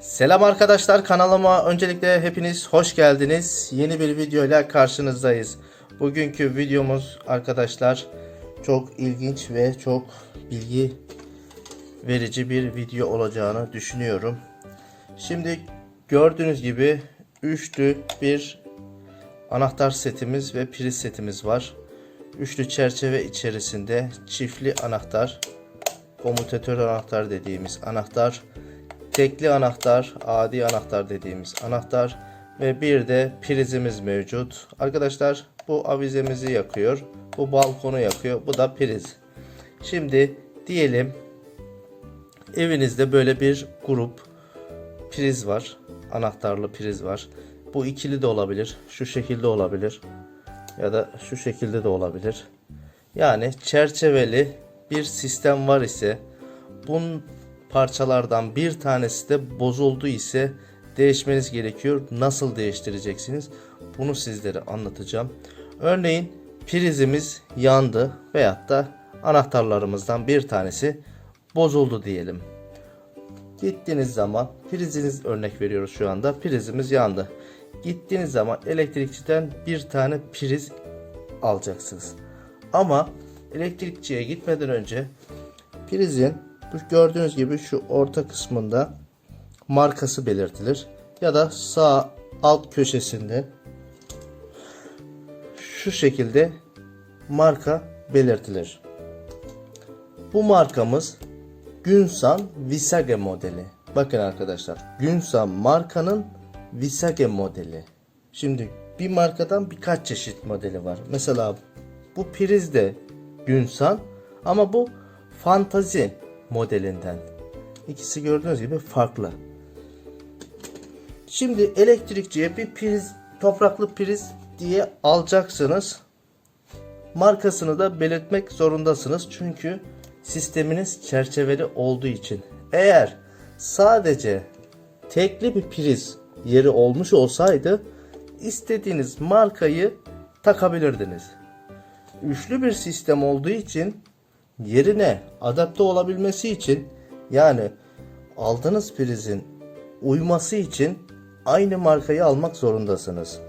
Selam arkadaşlar kanalıma öncelikle hepiniz hoş geldiniz. Yeni bir video ile karşınızdayız. Bugünkü videomuz arkadaşlar çok ilginç ve çok bilgi verici bir video olacağını düşünüyorum. Şimdi gördüğünüz gibi üçlü bir anahtar setimiz ve priz setimiz var. Üçlü çerçeve içerisinde çiftli anahtar, komutatör anahtar dediğimiz anahtar, tekli anahtar, adi anahtar dediğimiz anahtar ve bir de prizimiz mevcut. Arkadaşlar bu avizemizi yakıyor, bu balkonu yakıyor, bu da priz. Şimdi diyelim evinizde böyle bir grup priz var, anahtarlı priz var. Bu ikili de olabilir, şu şekilde olabilir ya da şu şekilde de olabilir. Yani çerçeveli bir sistem var ise bunun parçalardan bir tanesi de bozuldu ise değişmeniz gerekiyor. Nasıl değiştireceksiniz? Bunu sizlere anlatacağım. Örneğin prizimiz yandı veyahut da anahtarlarımızdan bir tanesi bozuldu diyelim. Gittiğiniz zaman priziniz örnek veriyoruz şu anda. Prizimiz yandı. Gittiğiniz zaman elektrikçiden bir tane priz alacaksınız. Ama elektrikçiye gitmeden önce prizin gördüğünüz gibi şu orta kısmında markası belirtilir. Ya da sağ alt köşesinde şu şekilde marka belirtilir. Bu markamız Günsan Visage modeli. Bakın arkadaşlar Günsan markanın Visage modeli. Şimdi bir markadan birkaç çeşit modeli var. Mesela bu priz de Günsan ama bu Fantazi modelinden. İkisi gördüğünüz gibi farklı. Şimdi elektrikçiye bir priz, topraklı priz diye alacaksınız. Markasını da belirtmek zorundasınız. Çünkü sisteminiz çerçeveli olduğu için. Eğer sadece tekli bir priz yeri olmuş olsaydı istediğiniz markayı takabilirdiniz. Üçlü bir sistem olduğu için yerine adapte olabilmesi için yani aldığınız prizin uyması için aynı markayı almak zorundasınız.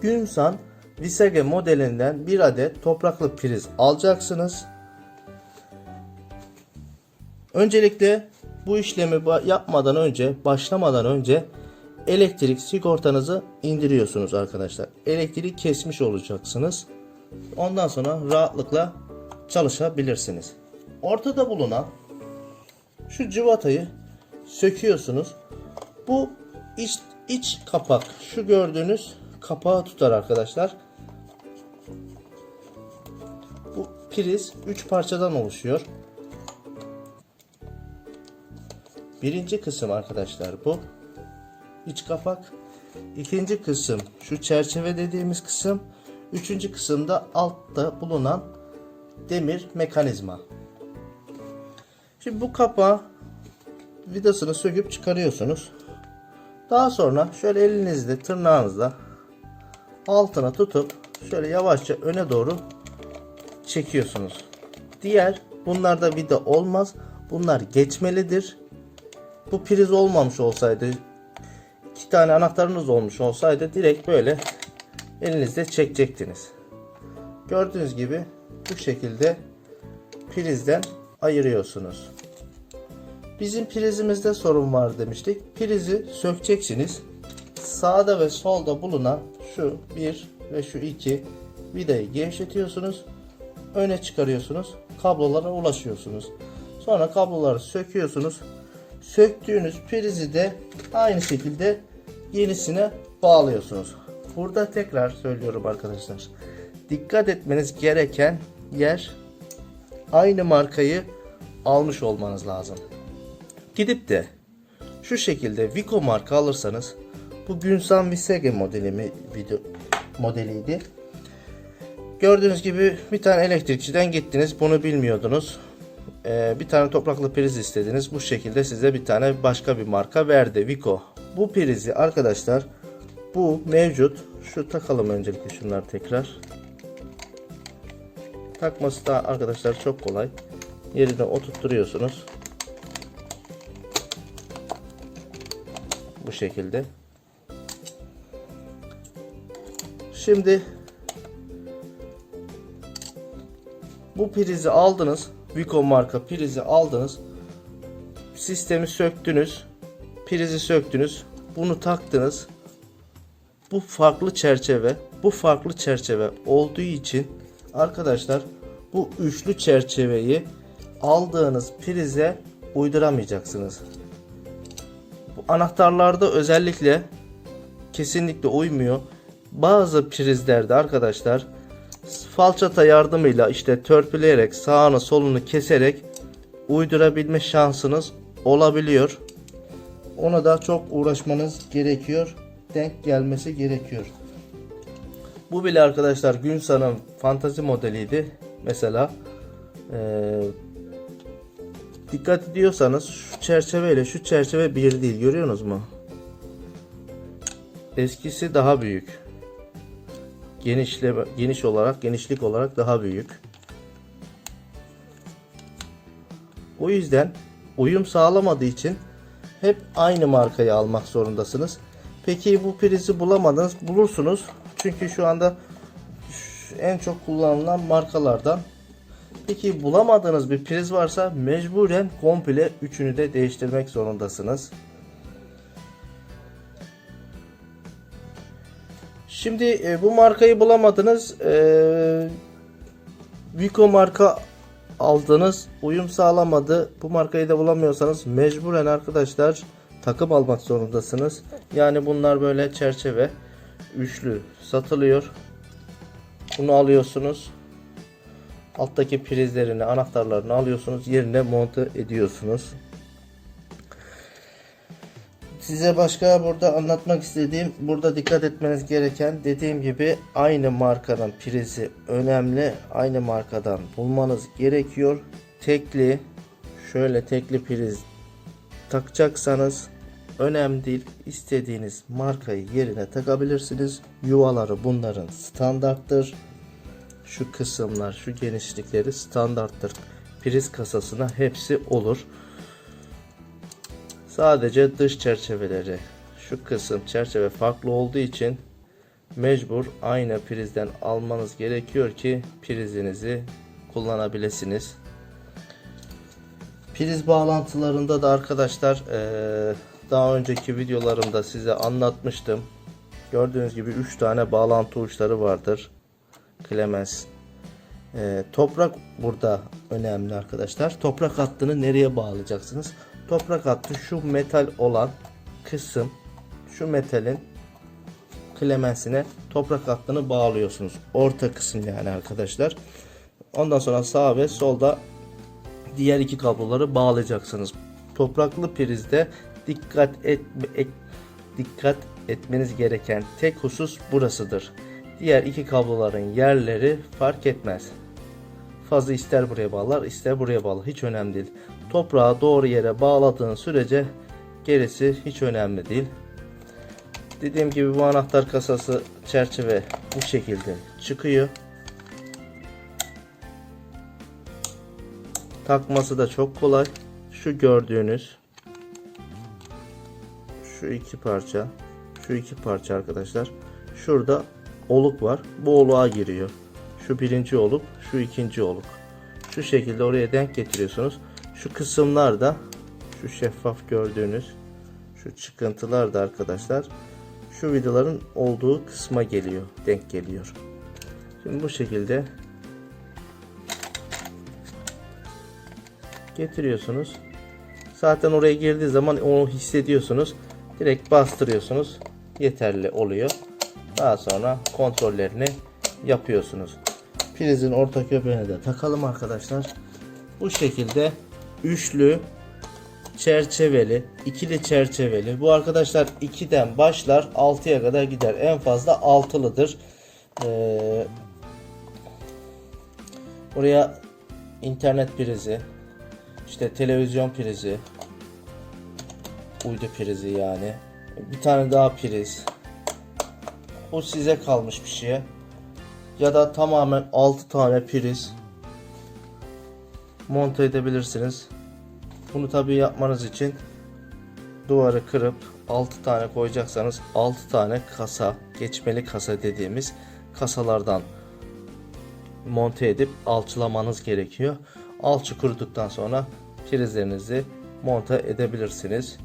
Günsan Visage modelinden bir adet topraklı priz alacaksınız. Öncelikle bu işlemi yapmadan önce, başlamadan önce elektrik sigortanızı indiriyorsunuz arkadaşlar. Elektriği kesmiş olacaksınız. Ondan sonra rahatlıkla çalışabilirsiniz. Ortada bulunan şu cıvatayı söküyorsunuz. Bu iç, iç kapak şu gördüğünüz kapağı tutar arkadaşlar. Bu priz 3 parçadan oluşuyor. Birinci kısım arkadaşlar bu. iç kapak. İkinci kısım şu çerçeve dediğimiz kısım. Üçüncü kısımda altta bulunan demir mekanizma. Şimdi bu kapağı vidasını söküp çıkarıyorsunuz. Daha sonra şöyle elinizle tırnağınızla altına tutup şöyle yavaşça öne doğru çekiyorsunuz. Diğer bunlarda vida olmaz. Bunlar geçmelidir. Bu priz olmamış olsaydı iki tane anahtarınız olmuş olsaydı direkt böyle elinizle çekecektiniz. Gördüğünüz gibi bu şekilde prizden ayırıyorsunuz. Bizim prizimizde sorun var demiştik. Prizi sökeceksiniz. Sağda ve solda bulunan şu 1 ve şu 2 vidayı gevşetiyorsunuz. Öne çıkarıyorsunuz. Kablolara ulaşıyorsunuz. Sonra kabloları söküyorsunuz. Söktüğünüz prizi de aynı şekilde yenisine bağlıyorsunuz. Burada tekrar söylüyorum arkadaşlar. Dikkat etmeniz gereken yer aynı markayı almış olmanız lazım. Gidip de şu şekilde Vico marka alırsanız bu Günsan Visage modeli mi video modeliydi. Gördüğünüz gibi bir tane elektrikçiden gittiniz. Bunu bilmiyordunuz. Ee, bir tane topraklı priz istediniz. Bu şekilde size bir tane başka bir marka verdi. Vico. Bu prizi arkadaşlar bu mevcut. Şu takalım öncelikle şunlar tekrar. Takması da arkadaşlar çok kolay. Yerine oturtturuyorsunuz. Bu şekilde. Şimdi bu prizi aldınız. Vico marka prizi aldınız. Sistemi söktünüz. Prizi söktünüz. Bunu taktınız. Bu farklı çerçeve, bu farklı çerçeve olduğu için arkadaşlar bu üçlü çerçeveyi aldığınız prize uyduramayacaksınız. Bu anahtarlarda özellikle kesinlikle uymuyor. Bazı prizlerde arkadaşlar falçata yardımıyla işte törpüleyerek sağını solunu keserek uydurabilme şansınız olabiliyor. Ona da çok uğraşmanız gerekiyor. Denk gelmesi gerekiyor. Bu bile arkadaşlar Günsa'nın fantazi modeliydi. Mesela eee, dikkat ediyorsanız şu çerçeveyle şu çerçeve bir değil görüyorsunuz mu? Eskisi daha büyük. Genişle geniş olarak genişlik olarak daha büyük. O yüzden uyum sağlamadığı için hep aynı markayı almak zorundasınız. Peki bu prizi bulamadınız bulursunuz. Çünkü şu anda en çok kullanılan markalardan. Peki bulamadığınız bir priz varsa mecburen komple üçünü de değiştirmek zorundasınız. Şimdi e, bu markayı bulamadınız. E, Vico marka aldınız. Uyum sağlamadı. Bu markayı da bulamıyorsanız mecburen arkadaşlar takım almak zorundasınız. Yani bunlar böyle çerçeve üçlü satılıyor. Bunu alıyorsunuz. Alttaki prizlerini, anahtarlarını alıyorsunuz. Yerine monte ediyorsunuz. Size başka burada anlatmak istediğim, burada dikkat etmeniz gereken dediğim gibi aynı markanın prizi önemli. Aynı markadan bulmanız gerekiyor. Tekli, şöyle tekli priz takacaksanız önemli değil. İstediğiniz markayı yerine takabilirsiniz. Yuvaları bunların standarttır. Şu kısımlar, şu genişlikleri standarttır. Priz kasasına hepsi olur. Sadece dış çerçeveleri şu kısım çerçeve farklı olduğu için mecbur aynı prizden almanız gerekiyor ki prizinizi kullanabilirsiniz. Priz bağlantılarında da arkadaşlar eee, daha önceki videolarımda size anlatmıştım. Gördüğünüz gibi 3 tane bağlantı uçları vardır. Clemens. Eee, toprak burada önemli arkadaşlar. Toprak hattını nereye bağlayacaksınız? Toprak hattı şu metal olan kısım şu metalin klemensine toprak hattını bağlıyorsunuz. Orta kısım yani arkadaşlar. Ondan sonra sağ ve solda diğer iki kabloları bağlayacaksınız. Topraklı prizde dikkat et, et- dikkat etmeniz gereken tek husus burasıdır. Diğer iki kabloların yerleri fark etmez. Fazla ister buraya bağlar ister buraya bağlar hiç önemli değil. Toprağı doğru yere bağladığın sürece gerisi hiç önemli değil. Dediğim gibi bu anahtar kasası çerçeve bu şekilde çıkıyor. Takması da çok kolay. Şu gördüğünüz şu iki parça şu iki parça arkadaşlar. Şurada oluk var. Bu oluğa giriyor. Şu birinci oluk, şu ikinci oluk. Şu şekilde oraya denk getiriyorsunuz. Şu kısımlar da şu şeffaf gördüğünüz şu çıkıntılar da arkadaşlar şu vidaların olduğu kısma geliyor, denk geliyor. Şimdi bu şekilde getiriyorsunuz. Zaten oraya girdiği zaman onu hissediyorsunuz. Direkt bastırıyorsunuz. Yeterli oluyor. Daha sonra kontrollerini yapıyorsunuz. Prizin orta köpeğine de takalım arkadaşlar. Bu şekilde üçlü çerçeveli, ikili çerçeveli. Bu arkadaşlar 2'den başlar 6'ya kadar gider. En fazla altılıdır. Ee, buraya internet prizi, işte televizyon prizi, uydu prizi yani. Bir tane daha priz. Bu size kalmış bir şey. Ya da tamamen 6 tane priz monte edebilirsiniz. Bunu tabii yapmanız için duvarı kırıp 6 tane koyacaksanız 6 tane kasa, geçmeli kasa dediğimiz kasalardan monte edip alçılamanız gerekiyor. Alçı kuruduktan sonra prizlerinizi monte edebilirsiniz.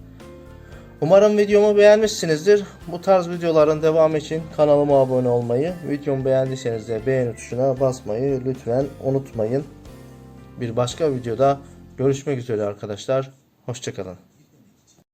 Umarım videomu beğenmişsinizdir. Bu tarz videoların devamı için kanalıma abone olmayı, videomu beğendiyseniz de beğeni tuşuna basmayı lütfen unutmayın. Bir başka videoda görüşmek üzere arkadaşlar. Hoşçakalın.